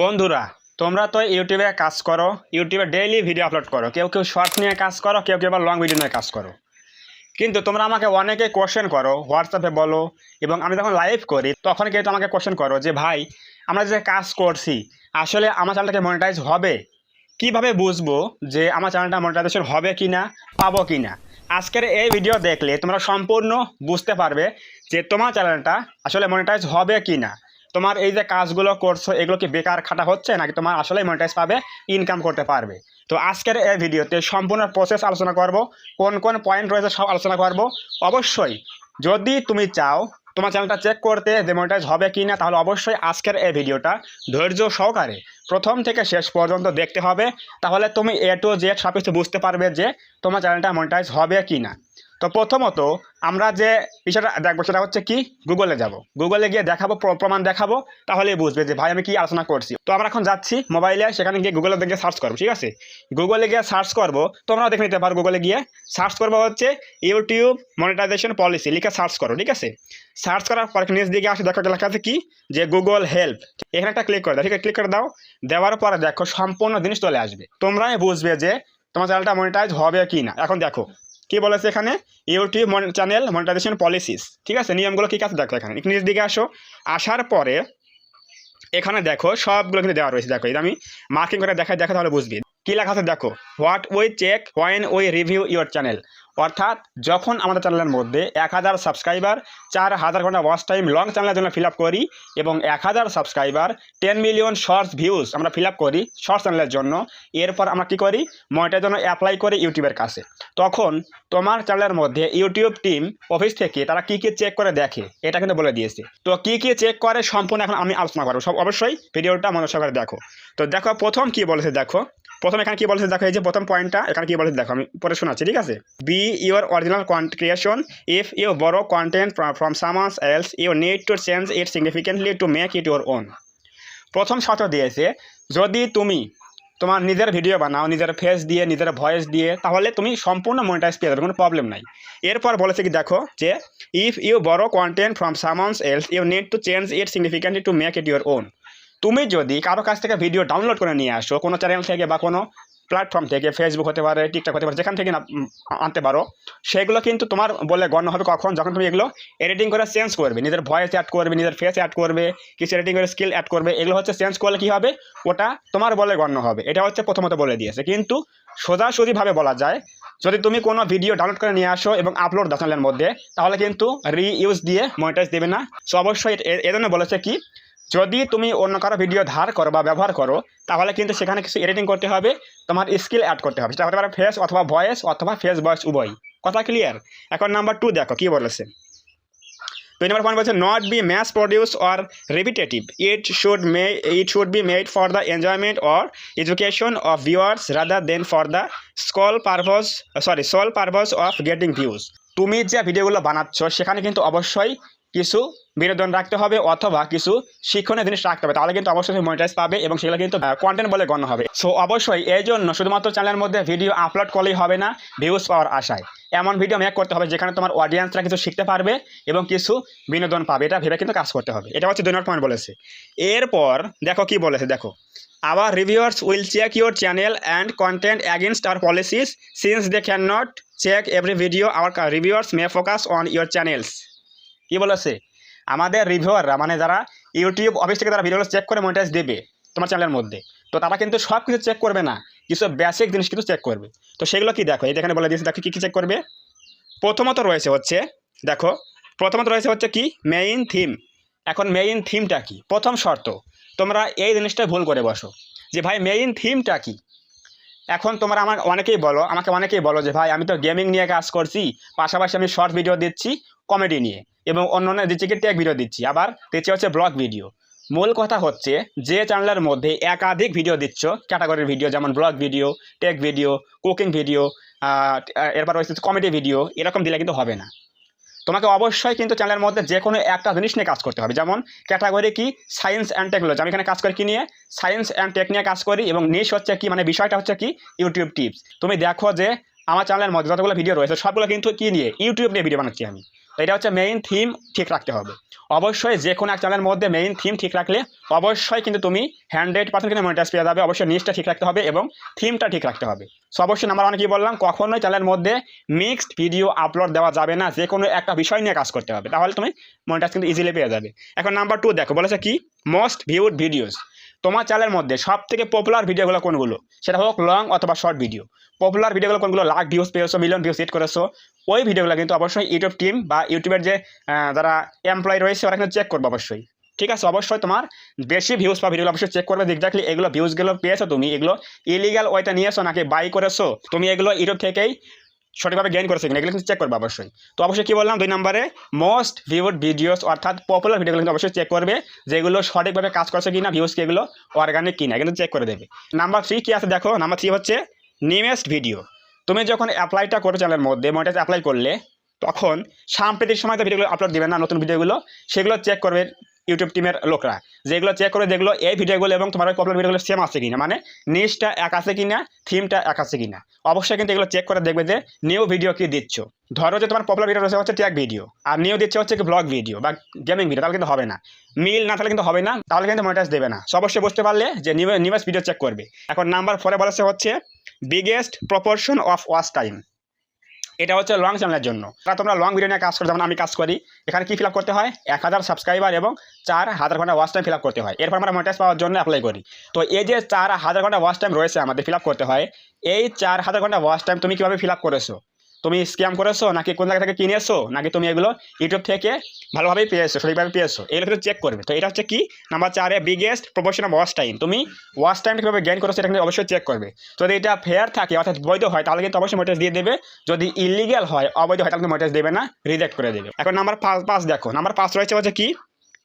বন্ধুরা, তোমরা তো ইউটিউবে কাজ করো, ইউটিউবে ডেইলি ভিডিও আপলোড করো। কেউ কেউ শর্ট নিয়ে কাজ করো, কেউ কেউ আবার লং ভিডিও নিয়ে কাজ করো। কিন্তু তোমরা আমাকে অনেকে কোশ্চেন করো হোয়াটসঅ্যাপে বলো, এবং আমি যখন লাইভ করি, তখন কিন্তু আমাকে কোশ্চেন করো যে, ভাই, আমরা যে কাজ করছি, আসলে আমার চ্যানেলটাকে মনিটাইজ হবে? কীভাবে বুঝব যে আমার চ্যানেলটা মনিটাইজেশন হবে কি না পাবো কি না আজকের এই ভিডিও দেখলে তোমরা সম্পূর্ণ বুঝতে পারবে যে তোমার চ্যানেলটা আসলে মনিটাইজ হবে কি না তোমার এই যে কাজগুলো করছ, এগুলো কি বেকার খাটা হচ্ছে নাকি তোমার আসলে মনিটাইজ পাবে ইনকাম করতে পারবে? তো আজকের এই ভিডিওতে সম্পূর্ণ প্রসেস আলোচনা করব, কোন কোন পয়েন্ট রয়েছে সব আলোচনা করব। অবশ্যই যদি তুমি চাও তোমার চ্যানেলটা চেক করতে যে মনিটাইজ হবে কি না তাহলে অবশ্যই আজকের এই ভিডিওটা ধৈর্য সহকারে প্রথম থেকে শেষ পর্যন্ত দেখতে হবে। তাহলে তুমি এ টু জেড সব কিছু বুঝতে পারবে যে তোমার চ্যানেলটা মনিটাইজ হবে কি না তো প্রথমত আমরা যে বিষয়টা দেখব সেটা হচ্ছে কি? গুগলে যাব। গুগলে গিয়ে দেখাবো প্রমাণ দেখাবো, তাহলেই বুঝবে যে ভাই আমি কি আলোচনা করছি। তো আমরা এখন যাচ্ছি মোবাইলে সেখানে গিয়ে গুগলে গিয়ে সার্চ করব, ঠিক আছে? গুগলে গিয়ে সার্চ করব, তোমরাও দেখে নিতে পারো গুগলে গিয়ে। সার্চ করব হচ্ছে ইউটিউব মনিটাইজেশন পলিসি লিখে সার্চ করো, ঠিক আছে? সার্চ করার পর নিচ দিকে আসে, দেখো লেখা আছে কি? যে গুগল হেল্প এখানে একটা ক্লিক করে দাও, ঠিক আছে? ক্লিক করে দাও। দেওয়ার পরে দেখো সম্পূর্ণ জিনিস চলে আসবে। তোমরাই বুঝবে যে তোমার চ্যানেলটা মনিটাইজ হবে কি না এখন দেখো কি বলেছে এখানে? YouTube channel monetization policies. ঠিক আছে? নিয়মগুলো কী কাছে দেখো এখানে। একটু দিকে আসো। আসার পরে এখানে দেখো, সবগুলো কিন্তু দেওয়া রয়েছে। দেখো এটা আমি মার্কিং করে দেখায় দেখা তাহলে বুঝবি। কি লেখা আছে? দেখো, what we check when we review your channel. অর্থাৎ যখন আমাদের চ্যানেলের মধ্যে এক হাজার সাবস্ক্রাইবার চার হাজার ঘণ্টা ওয়াচ টাইম লং চ্যানেলের জন্য ফিল করি এবং এক হাজার subscriber ten million shorts views আমরা ফিল করি শর্টস চ্যানেলের জন্য, এরপর আমরা কি করি? ময়টার জন্য অ্যাপ্লাই করি ইউটিউবের কাছে। তখন তোমার চ্যানেলের মধ্যে ইউটিউব টিম অফিস থেকে তারা কি কি চেক করে দেখে, এটা কিন্তু বলে দিয়েছে। তো কি কি চেক করে সম্পূর্ণ এখন আমি আলোচনা করব। সব অবশ্যই ভিডিওটা মনোযোগ সহকারে দেখো। তো দেখো, প্রথম কি বলেছে দেখো? প্রথম এখানে কি বলেছে দেখো? এই যে প্রথম পয়েন্টটা এখানে কি বলেছে দেখো? আমি পরে শোনাচ্ছি, ঠিক আছে? Be your original creation if you borrow content from someone's else you need to change it significantly to make it your own প্রথম শর্ত দিয়েছে, যদি তুমি তোমার নিজের ভিডিও বানাও, নিজের ফেস দিয়ে, নিজের ভয়েস দিয়ে, তাহলে তুমি সম্পূর্ণ মনিটাইজ পেয়ে যাবে, কোনো প্রবলেম নাই। এরপর বলেছে কি, দেখো যে if you borrow content from someone's else you need to change it significantly to make it your own তুমি যদি কারও কাছ থেকে ভিডিও ডাউনলোড করে নিয়ে আসো, কোনো চ্যানেল থেকে বা কোনো প্ল্যাটফর্ম থেকে ফেসবুক হতে পারে টিকটক হতে পারে, যেখান থেকে আনতে পারো, সেগুলো কিন্তু তোমার বলে গণ্য হবে কখন, যখন তুমি এগুলো এডিটিং করে চেঞ্জ করবে, নিজের ভয়েস অ্যাড করবে, নিজের ফেস অ্যাড করবে, কিছু এডিটিং করে স্কিল অ্যাড করবে, এগুলো হচ্ছে চেঞ্জ করলে কী হবে? ওটা তোমার বলে গণ্য হবে, এটা হচ্ছে প্রথমত বলে দিয়েছে, কিন্তু সোজাসুজিভাবে বলা যায়, যদি তুমি কোনো ভিডিও ডাউনলোড করে নিয়ে আসো এবং আপলোড দাও মধ্যে, তাহলে কিন্তু রিইউজ দিয়ে মনিটাইজ দেবে না। সো অবশ্যই এজন্য বলেছে কি যদি তুমি অন্য কারও ভিডিও ধার করো বা ব্যবহার করো, তাহলে কিন্তু সেখানে কিছু এডিটিং করতে হবে, তোমার স্কিল অ্যাড করতে হবে। সেটা হতে পারে ফেস অথবা ভয়েস অথবা ফেস ভয়েস উভয়। কথা ক্লিয়ার এখন নাম্বার টু দেখো, কি বলেছে? দুই নম্বর পয়েন্ট বলছে not be mass produce or repetitive it should may it should be made for the enjoyment or education of viewers rather than for the sole purpose sorry sole purpose of getting views তুমি যে ভিডিওগুলো বানাচ্ছ, সেখানে কিন্তু অবশ্যই কিছু বিনোদন রাখতে হবে অথবা কিছু শিক্ষণীয় জিনিস রাখতে হবে। তাহলে কিন্তু অবশ্যই মনিটাইজ পাবে এবং সেগুলো কিন্তু কন্টেন্ট বলে গণ্য হবে। সো অবশ্যই এই জন্য শুধুমাত্র চ্যানেলের মধ্যে ভিডিও আপলোড করলেই হবে না ভিউজ পাওয়ার আশায়। এমন ভিডিও মেক করতে হবে যেখানে তোমার অডিয়েন্সরা কিছু শিখতে পারবে এবং কিছু বিনোদন পাবে। এটা ভেবে কিন্তু কাজ করতে হবে। এটা হচ্ছে দুই নম্বর পয়েন্ট বলেছে। এরপর দেখো কি বলেছে, দেখো। Our reviewers will check your channel and content against our policies since they can not check every video our reviewers may focus on your channels কি বলেছে আমাদের রিভিউয়াররা মানে যারা ইউটিউব অফিস থেকে তারা ভিডিওগুলো চেক করে মনিটাইজ দেবে তোমার চ্যানেলের মধ্যে, তো তারা কিন্তু সব কিছু চেক করবে না, কিছু বেসিক জিনিস কিন্তু চেক করবে। তো সেগুলো কি দেখো, এই এখানে বলে দিয়েছে, দেখো কী কী চেক করবে? প্রথমত রয়েছে হচ্ছে, দেখো, প্রথমত রয়েছে হচ্ছে কি? মেইন থিম এখন মেইন থিমটা কি? প্রথম শর্ত, তোমরা এই জিনিসটা ভুল করে বসো, যে ভাই মেইন থিমটা কি? এখন তোমরা আমার অনেকেই বলো, আমাকে অনেকেই বলো যে ভাই আমি তো গেমিং নিয়ে কাজ করছি, পাশাপাশি আমি শর্ট ভিডিও দিচ্ছি কমেডি নিয়ে। এবং অন্য অন্য দিচ্ছি টেক ভিডিও দিচ্ছি। আবার দিচ্ছি হচ্ছে ব্লগ ভিডিও মূল কথা হচ্ছে, যে চ্যানেলের মধ্যে একাধিক ভিডিও দিচ্ছ ক্যাটাগরির ভিডিও যেমন blog video tech video cooking video এরপর রয়েছে কমেডি ভিডিও এরকম দিলে কিন্তু হবে না। তোমাকে অবশ্যই কিন্তু চ্যানেলের মধ্যে যে কোনো একটা জিনিস নিয়ে কাজ করতে হবে। যেমন ক্যাটাগরি কি? সায়েন্স অ্যান্ড টেকনোলজি আমি এখানে কাজ করি কি নিয়ে? সায়েন্স অ্যান্ড টেক নিয়ে কাজ করি এবং নিশ হচ্ছে কি? মানে বিষয়টা হচ্ছে কি? ইউটিউব টিপস তুমি দেখো যে আমার চ্যানেলের মধ্যে যতগুলো ভিডিও রয়েছে, সবগুলো কিন্তু কি নিয়ে? ইউটিউব নিয়ে ভিডিও বানাচ্ছি আমি। এটা হচ্ছে মেইন থিম ঠিক রাখতে হবে। অবশ্যই যে কোনো এক চ্যানেলের মধ্যে মেইন থিম ঠিক রাখলে অবশ্যই কিন্তু তুমি হান্ড্রেড পার্সেন্ট কিন্তু মনিটাইজ পেয়ে যাবে। অবশ্যই নিচটা ঠিক রাখতে হবে এবং থিমটা ঠিক রাখতে হবে। সো অবশ্যই নাম্বার ওয়ান কি বললাম? কখনোই চ্যানেলের মধ্যে মিক্সড ভিডিও আপলোড দেওয়া যাবে না। যে কোনো একটা বিষয় নিয়ে কাজ করতে হবে। তাহলে তুমি মনিটাইজ কিন্তু ইজিলি পেয়ে যাবে। এখন নাম্বার টু দেখো, বলেছে কি? মোস্ট ভিউড ভিডিওস তোমার চ্যানেলের মধ্যে সব থেকে পপুলার ভিডিওগুলো কোনগুলো? সেটা হোক লং অথবা শর্ট ভিডিও পপুলার ভিডিওগুলো কোনগুলো? লাখ ভিউজ পেয়েছ মিলিয়ন ভিউজ হিট করেছ, ওই ভিডিওগুলো কিন্তু অবশ্যই ইউটিউব টিম বা ইউটিউবের যে যারা এমপ্লয় রয়েছে, ওরা কিন্তু চেক করবে অবশ্যই। ঠিক আছে? অবশ্যই তোমার বেশি ভিউজ বা ভিডিওগুলো অবশ্যই চেক করবে। এক্স্যাক্টলি এগুলো ভিউজগুলো পেয়েছ তুমি। এগুলো ইলিগাল ওয়েতে নিয়েছো নাকি বাই করেছ? তুমি এগুলো ইউটিউব থেকেই সঠিকভাবে গেইন করেছ কিনা, এগুলো কিন্তু চেক করবে অবশ্যই। তো অবশ্যই কি বললাম? দুই নম্বরে মোস্ট ভিউড ভিডিওস অর্থাৎ পপুলার ভিডিওগুলো কিন্তু অবশ্যই চেক করবে যেগুলো সঠিকভাবে কাজ করছে কিনা ভিউজ কি এগুলো অর্গানিক কিনা কিন্তু চেক করে দেবে। নাম্বার থ্রি কি আছে দেখো? নাম্বার থ্রি হচ্ছে নিউয়েস্ট ভিডিও তুমি যখন অ্যাপ্লাইটা করো চ্যানেলের মধ্যে মনিটাইজ অ্যাপ্লাই করলে, তখন সাম্প্রতিক সময় তো ভিডিওগুলো আপলোড দিবে না, নতুন ভিডিওগুলো সেগুলো চেক করবে ইউটিউব টিমের লোকরা। যেগুলো চেক করে দেখল এই ভিডিওগুলো এবং তোমার পপুলার ভিডিওগুলো সেম আছে কিনা। মানে নিচটা এক আছে কিনা থিমটা এক আছে কিনা। অবশ্যই কিন্তু এগুলো চেক করে দেখবে যে নিউ ভিডিও কি দিচ্ছ। ধরো যে তোমার পপুলার ভিডিও রয়েছে হচ্ছে ট্যাগ ভিডিও আর নিউ দিচ্ছে হচ্ছে ব্লগ ভিডিও বা গেমিং ভিডিও তাহলে কিন্তু হবে না। মিল না থাকলে কিন্তু হবে না, তাহলে কিন্তু মনিটাইজ দেবে না। অবশ্যই বুঝতে পারলে যে নিউ নিউজ ভিডিও চেক করবে। এখন নাম্বার ফোরে বলেছে হচ্ছে biggest proportion of watch time এটা হচ্ছে লং চ্যানেলের জন্য। তারা তোমরা লং ভিডিও নিয়ে কাজ করো, যেমন আমি কাজ করি, এখানে কি ফিল করতে হয়? এক হাজার সাবস্ক্রাইবার এবং চার হাজার ঘণ্টা ওয়াচ টাইম ফিল করতে হয়। এরপর আমরা মনিটাইজ পাওয়ার জন্য অ্যাপ্লাই করি। তো এই যে চার হাজার ঘণ্টা ওয়াচ টাইম রয়েছে আমাদের ফিল করতে হয়, এই চার হাজার ঘণ্টা ওয়াচ টাইম তুমি কীভাবে ফিল করেছ? তুমি স্ক্যাম করেছ, নাকি কোন জায়গা থেকে কিনেছো, নাকি তুমি এগুলো ইউটিউব থেকে ভালোভাবেই পেয়েছ, সঠিকভাবে পেয়েছ, এগুলো কিন্তু চেক করবে। তো এটা হচ্ছে কি? নাম্বার চারে biggest proportion of watch time তুমি ওয়াচ টাইম কীভাবে গেইন করেছ এটা কিন্তু অবশ্যই চেক করবে। যদি এটা ফেয়ার থাকে, অর্থাৎ বৈধ হয়, তাহলে কিন্তু অবশ্যই মোটাইজ দিয়ে দেবে। যদি ইলিগাল হয়, অবৈধ হয়, তাহলে মোটাইজ দেবে না রিজেক্ট করে দেবে। এখন নাম্বার পাঁচ পাঁচ দেখো। নাম্বার পাঁচ রয়েছে হচ্ছে কি?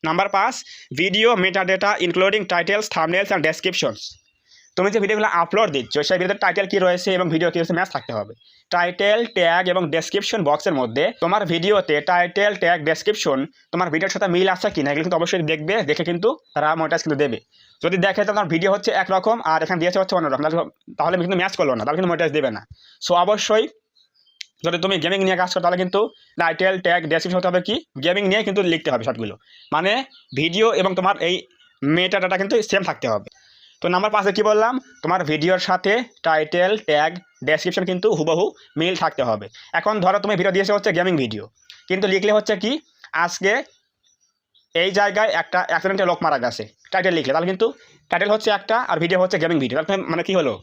নাম্বার পাঁচ video metadata including titles thumbnails and descriptions তুমি যে ভিডিওগুলো আপলোড দিচ্ছ, সেই ভিডিওতে টাইটেল কী রয়েছে এবং ভিডিও কী রয়েছে ম্যাচ থাকতে হবে। টাইটেল ট্যাগ এবং ডেসক্রিপশন বক্সের মধ্যে তোমার ভিডিওতে টাইটেল ট্যাগ ডেসক্রিপশন তোমার ভিডিওর সাথে মিল আছে কিনা, এগুলো কিন্তু অবশ্যই দেখবে, দেখে কিন্তু তারা মোটাইজ কিন্তু দেবে। যদি দেখে তোমার ভিডিও হচ্ছে একরকম আর এখানে দিয়েছে হচ্ছে অন্যরকম, তাহলে- কিন্তু ম্যাচ করল না, তাহলে কিন্তু মোটাইজ দেবে না। সো অবশ্যই যদি তুমি গেমিং নিয়ে কাজ করো, তাহলে কিন্তু টাইটেল ট্যাগ ডেসক্রিপশন হতে হবে কি? গেমিং নিয়ে কিন্তু লিখতে হবে সবগুলো। মানে ভিডিও এবং তোমার এই মেটা ডাটা কিন্তু সেম থাকতে হবে। তো নাম্বার পাঁচে কি বললাম? তোমার ভিডিওর সাথে টাইটেল ট্যাগ ডেসক্রিপশন কিন্তু হুবহু মিল থাকতে হবে। এখন ধরো তুমি ভিডিও দিয়েছে হচ্ছে গেমিং ভিডিও কিন্তু লিখলে হচ্ছে কি? আজকে এই জায়গায় একটা অ্যাক্সিডেন্টে লোক মারা গেছে। টাইটেল লিখলে, তাহলে কিন্তু টাইটেল হচ্ছে একটা আর ভিডিও হচ্ছে গেমিং ভিডিও তাহলে মানে কি হলো?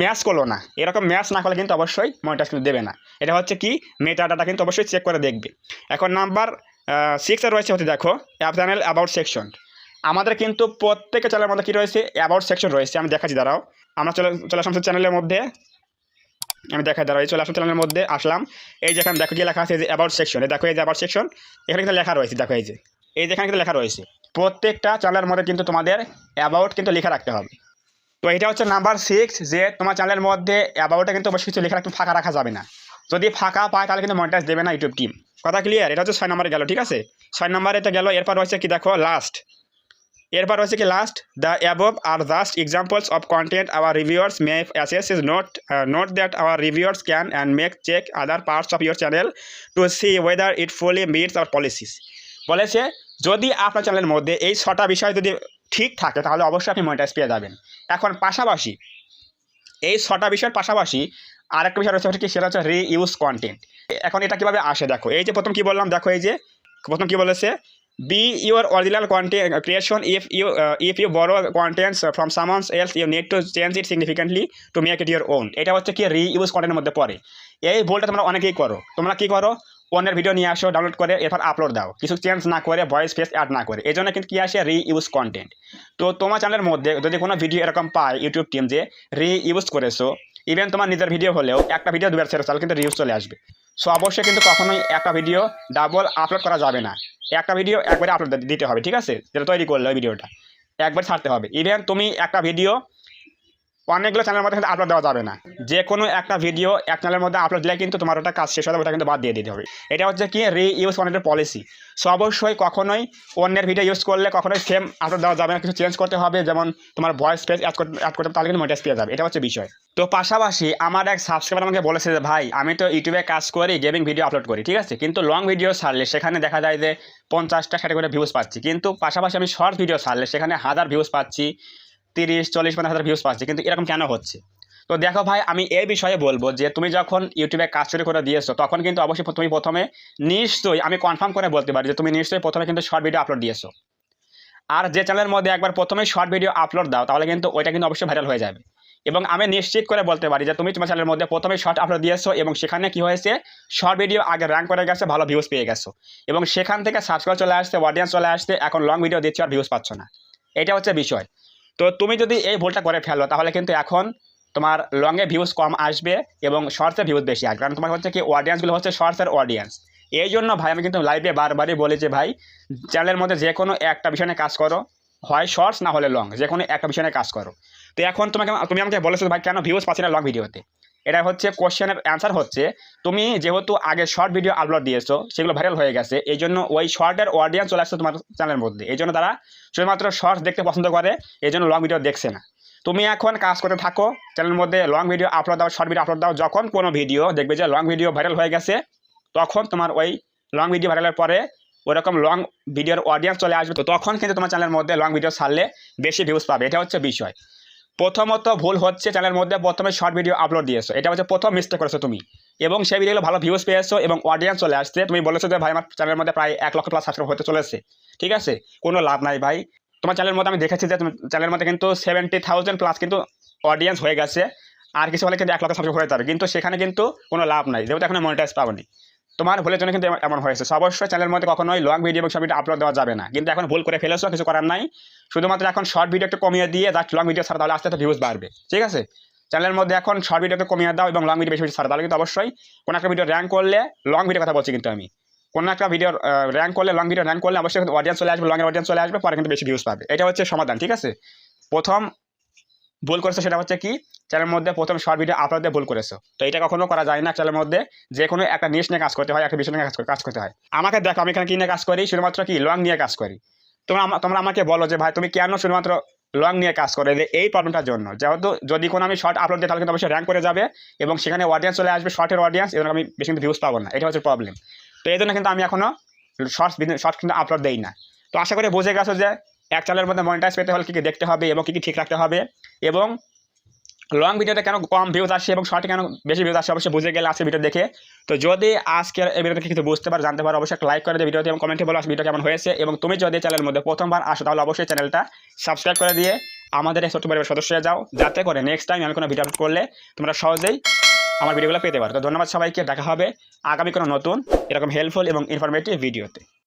ম্যাচ করল না। এরকম ম্যাচ না করলে কিন্তু অবশ্যই মনিটাইজ কিন্তু দেবে না। এটা হচ্ছে কি? মেটা ডাটা কিন্তু অবশ্যই চেক করে দেখবে। এখন নাম্বার সিক্সে রয়েছে হচ্ছে দেখো অ্যাপ চ্যানেল অ্যাবাউট সেকশন আমাদের কিন্তু প্রত্যেকের চ্যানেলের মধ্যে কী রয়েছে? অ্যাবাউট সেকশন রয়েছে। আমি দেখাচ্ছি, দাঁড়াও। আমরা চলে চলে আসলাম চ্যানেলের মধ্যে। আমি দাঁড়াও। এই চলে আসলাম চ্যানেলের মধ্যে, আসলাম। এই যেখানে দেখো কি লেখা আছে যে অ্যাবাউট সেকশন দেখো, এই যে অ্যাবাউট সেকশন এখানে কিন্তু লেখা রয়েছে, দেখো এই যে। এই যেখানে কিন্তু লেখা রয়েছে, প্রত্যেকটা চ্যানেলের মধ্যে কিন্তু তোমাদের অ্যাবাউট কিন্তু লেখা রাখতে হবে। তো এটা হচ্ছে নাম্বার সিক্স যে তোমার চ্যানেলের মধ্যে অ্যাবাউটে কিন্তু অবশ্যই কিছু লেখা রাখতে ফাঁকা রাখা যাবে না। যদি ফাঁকা পায়, তাহলে কিন্তু মনিটাইজ দেবে না ইউটিউব টিম কথা ক্লিয়ার এটা হচ্ছে ছয় নম্বরে গেল, ঠিক আছে? ছয় নম্বরে এটা গেল, এরপর রয়েছে কি দেখো লাস্ট এরপর রয়েছে কি last the above are just examples of content our reviewers may assess is note note that our reviewers can and make check other parts of your channel to see whether it fully meets our policies বলেছে, যদি আপনার চ্যানেলের মধ্যে এই ছটা বিষয় যদি ঠিক থাকে, তাহলে অবশ্যই আপনি মনিটাইজ পেয়ে যাবেন। এখন পাশাপাশি, এই ছটা বিষয়ের পাশাপাশি আরেকটা বিষয় রয়েছে কি, সেটা হচ্ছে রি ইউজ কন্টেন্ট এখন এটা কীভাবে আসে দেখো, এই যে প্রথম কি বললাম, দেখো এই যে, প্রথম কি বলেছে be your original content creation if you if you borrow contents from someone's else you need to change it significantly to make it your own এটা হচ্ছে কি রি ইউজ কন্টেন্টের মধ্যে পড়ে। এই ভুলটা তোমরা অনেকেই করো। তোমরা কি করো? অন্যের ভিডিও নিয়ে আসো ডাউনলোড করে, এরপর আপলোড দাও। কিছু চেঞ্জ না করে ভয়েস ফেস অ্যাড না করে। এই জন্য কিন্তু কি আসে? রি ইউজ কন্টেন্ট তো তোমার চ্যানেলের মধ্যে যদি কোনো ভিডিও এরকম পায় ইউটিউব টিম যে রি ইউজ করেছ ইভেন তোমার নিজের ভিডিও হলেও একটা ভিডিও দুবার ছেড়ে তাহলে কিন্তু রিউজ চলে আসবে। সো অবশ্যই কিন্তু কখনোই একটা ভিডিও ডাবল আপলোড করা যাবে না। একটা ভিডিও একবারে আপলোড দিতে হবে, ঠিক আছে? যেটা তৈরি করলে ওই ভিডিওটা একবার ছাড়তে হবে। ইভেন তুমি একটা ভিডিও অনেকগুলো চ্যানেলের মধ্যে কিন্তু আপলোড দেওয়া যাবে না। যে কোনো একটা ভিডিও এক চ্যানেলের মধ্যে আপলোড দিলে কিন্তু তোমার ওটা কাজ শেষ হবে ওটা কিন্তু বাদ দিয়ে দিতে হবে। এটা হচ্ছে কি রি ইউজ কন্টেন্টের পলিসি সো অবশ্যই কখনোই অন্যের ভিডিও ইউজ করলে কখনোই সেম আপলোড দেওয়া যাবে না, কিছু চেঞ্জ করতে হবে, যেমন তোমার ভয়েস স্পেস অ্যাড করতে অ্যাড করতে তাহলে কিন্তু মনিটাইজ পেয়ে যাবে। এটা হচ্ছে বিষয়। তো পাশাপাশি আমার এক সাবস্ক্রাইবার আমাকে বলেছে যে, ভাই, আমি তো ইউটিউবে কাজ করি গেমিং ভিডিও আপলোড করি, ঠিক আছে? কিন্তু লং ভিডিও ছাড়লে সেখানে দেখা যায় যে পঞ্চাশটা ষাট করে ভিউজ পাচ্ছি। কিন্তু পাশাপাশি আমি শর্ট ভিডিও ছাড়লে সেখানে হাজার ভিউজ পাচ্ছি তিরিশ, চল্লিশ পঞ্চাশ হাজার ভিউজ পাচ্ছে, কিন্তু এরকম কেন হচ্ছে? তো দেখো ভাই, আমি এই বিষয়ে বলব যে তুমি যখন ইউটিউবে কাজ শুরু করে দিয়েছ, তখন কিন্তু অবশ্যই তুমি প্রথমে নিশ্চয়ই, আমি কনফার্ম করে বলতে পারি যে তুমি নিশ্চয়ই প্রথমে কিন্তু শর্ট ভিডিও আপলোড দিয়েছ। আর যে চ্যানেলের মধ্যে একবার প্রথমে শর্ট ভিডিও আপলোড দাও, তাহলে কিন্তু ওইটা কিন্তু অবশ্যই ভাইরাল হয়ে যাবে। এবং আমি নিশ্চিত করে বলতে পারি যে তুমি তোমার চ্যানেলের মধ্যে প্রথমে শর্ট আপলোড দিয়েছ এবং সেখানে কি হয়েছে? শর্ট ভিডিও আগে র্যাঙ্ক করে গেছে, ভালো ভিউজ পেয়ে গেছো। এবং সেখান থেকে সাবস্ক্রাইব চলে আসছে অডিয়েন্স চলে আসছে, এখন লং ভিডিও দিচ্ছে আর ভিউজ পাচ্ছ না। এটা হচ্ছে বিষয়। তো তুমি যদি এই ভুলটা করে ফেলো, তাহলে কিন্তু এখন তোমার লংয়ে ভিউজ কম আসবে এবং শর্টসে ভিউজ বেশি আসবে। কারণ তোমার হচ্ছে কি অডিয়েন্সগুলো হচ্ছে শর্টসের অডিয়েন্স এই জন্য ভাই, আমি কিন্তু লাইভে বারবারই বলি যে ভাই চ্যানেলের মধ্যে যে কোনো একটা বিষয় কাজ করো। হয় শর্টস না হলে লং যে কোনো একটা বিষয় কাজ করো। তো এখন তোমাকে, তুমি আমাকে বলেছ ভাই, কেন ভিউজ পাচ্ছি না লং ভিডিওতে এটা হচ্ছে কোশ্চেনের অ্যান্সার হচ্ছে, তুমি যেহেতু আগে শর্ট ভিডিও আপলোড দিয়েছ, সেগুলো ভাইরাল হয়ে গেছে এই জন্য ওই শর্টের অডিয়েন্স চলে আসছে তোমার চ্যানেলের মধ্যে। এই জন্য তারা শুধুমাত্র শর্টস দেখতে পছন্দ করে এই জন্য লং ভিডিও দেখছে না। তুমি এখন কাজ করতে থাকো চ্যানেলের মধ্যে লং ভিডিও আপলোড দাও শর্ট ভিডিও আপলোড দাও, যখন কোনো ভিডিও দেখবে যে লং ভিডিও ভাইরাল হয়ে গেছে, তখন তোমার ওই লং ভিডিও ভাইরালের পরে ওরকম লং ভিডিওর অডিয়েন্স চলে আসবে, তো তখন কিন্তু তোমার চ্যানেলের মধ্যে লং ভিডিও ছাড়লে বেশি ভিউজ পাবে। এটা হচ্ছে বিষয়। প্রথমত ভুল হচ্ছে চ্যানেলের মধ্যে প্রথমে শর্ট ভিডিও আপলোড দিয়েছ। এটা হচ্ছে প্রথম মিস্টেক করেছ তুমি। এবং সেই ভিডিওগুলো ভালো ভিউজ পেয়েছ এবং অডিয়েন্স চলে আসছে। তুমি বলেছ যে, ভাই, আমার চ্যানেলের মধ্যে প্রায় এক লক্ষ প্লাস সাবস্ক্রাইব হতে চলেছে। ঠিক আছে? কোনো লাভ নাই, ভাই। তোমার চ্যানেলের মধ্যে আমি দেখেছি যে চ্যানেলের মধ্যে কিন্তু সেভেন্টি থাউজেন্ড প্লাস কিন্তু অডিয়েন্স হয়ে গেছে। আর কিছু হলে কিন্তু এক লক্ষ সাবস্ক্রাইব হয়ে যাবে। কিন্তু সেখানে কিন্তু কোনো লাভ নাই। যেহেতু এখন মনিটাইজ পাবনি তোমার ভুলের জন্য কিন্তু এমন হয়েছে। অবশ্যই চ্যানেলের মধ্যে কখনোই লং ভিডিও এবং ভিডিও আপলোড দেওয়া যাবে না। কিন্তু এখন ভুল করে ফেলেছো, কিছু করার নাই। শুধুমাত্র এখন শর্ট ভিডিও একটু কমিয়ে দিয়ে জাস্ট লং ভিডিও ছাড়া তাহলে আস্তে আস্তে ভিউজ বাড়বে। ঠিক আছে? চ্যানেলের মধ্যে এখন শর্ট ভিডিওকে কমিয়ে দাও এবং লং ভিডিও বেশি বেশি ছাড়া তাহলে কিন্তু অবশ্যই কোনো একটা ভিডিও র্যাঙ্ক করলে লং ভিডিও কথা বলছি কিন্তু আমি। কোনো একটা ভিডিও র্যাঙ্ক করলে লং ভিডিও র্যাঙ্ক করলে অবশ্যই অডিয়েন্স চলে আসবে লংয়ের অডিয়েন্স চলে আসবে, পরে কিন্তু বেশি ভিউজ পাবে। এটা হচ্ছে সমাধান, ঠিক আছে? প্রথম ভুল করেছ সেটা হচ্ছে কি? চ্যানেলের মধ্যে প্রথম শর্ট ভিডিও আপলোড ভুল করেছ। তো এটা কখনো করা যায় না চ্যানেলের মধ্যে। যে কোনো একটা নিউজ নিয়ে কাজ করতে হয়, একটা বিষয় নিয়ে কাজ করে- কাজ করতে হয়। আমাকে দেখো, আমি এখানে কি নিয়ে কাজ করি? শুধুমাত্র কি? লং নিয়ে কাজ করি। তোমরা তোমরা আমাকে বলো যে, ভাই, তুমি কেন শুধুমাত্র লং নিয়ে কাজ করে? যে এই প্রবলেমটার জন্য। যেহেতু যদি কোনো আমি শর্ট আপলোড দিই, তাহলে কিন্তু অবশ্যই র্যাঙ্ক করে যাবে এবং সেখানে অডিয়েন্স চলে আসবে। শর্টের অডিয়েন্স এবং আমি বেশি কিন্তু ভিউজ পাবো না। এটা হচ্ছে প্রবলেম তো এই জন্য কিন্তু আমি এখনও শর্টস শর্ট কিন্তু আপলোড দেই না। তো আশা করি বুঝে গেছো যে এক চ্যানেলের মধ্যে মনিটাইজ পেতে হলে কী কী দেখতে হবে এবং কী কী ঠিক রাখতে হবে? এবং লং ভিডিওতে কেন কম ভিউজ আসে এবং শর্টে কেন বেশি ভিউজ আসে অবশ্যই বুঝে গেলে আজকে ভিডিও দেখে। তো যদি আজকের এই ভিডিও থেকে কিছু বুঝতে পারো, জানতে পারো, অবশ্যই লাইক করে দিয়ে ভিডিওতে এবং কমেন্টে বলো ভিডিও কেমন হয়েছে এবং তুমি যদি চ্যানেলের মধ্যে প্রথমবার আসো, তাহলে অবশ্যই চ্যানেলটা সাবস্ক্রাইব করে দিয়ে আমাদের এই ছোট্ট পরিবার সদস্য যাও। যাতে করে নেক্সট টাইম আমি কোনো ভিডিও আপলোড করলে তোমরা সহজেই আমার ভিডিওগুলো পেতে পারো। তো ধন্যবাদ সবাইকে, দেখা হবে আগামী কোনো নতুন, এরকম হেল্পফুল এবং ইনফরমেটিভ ভিডিওতে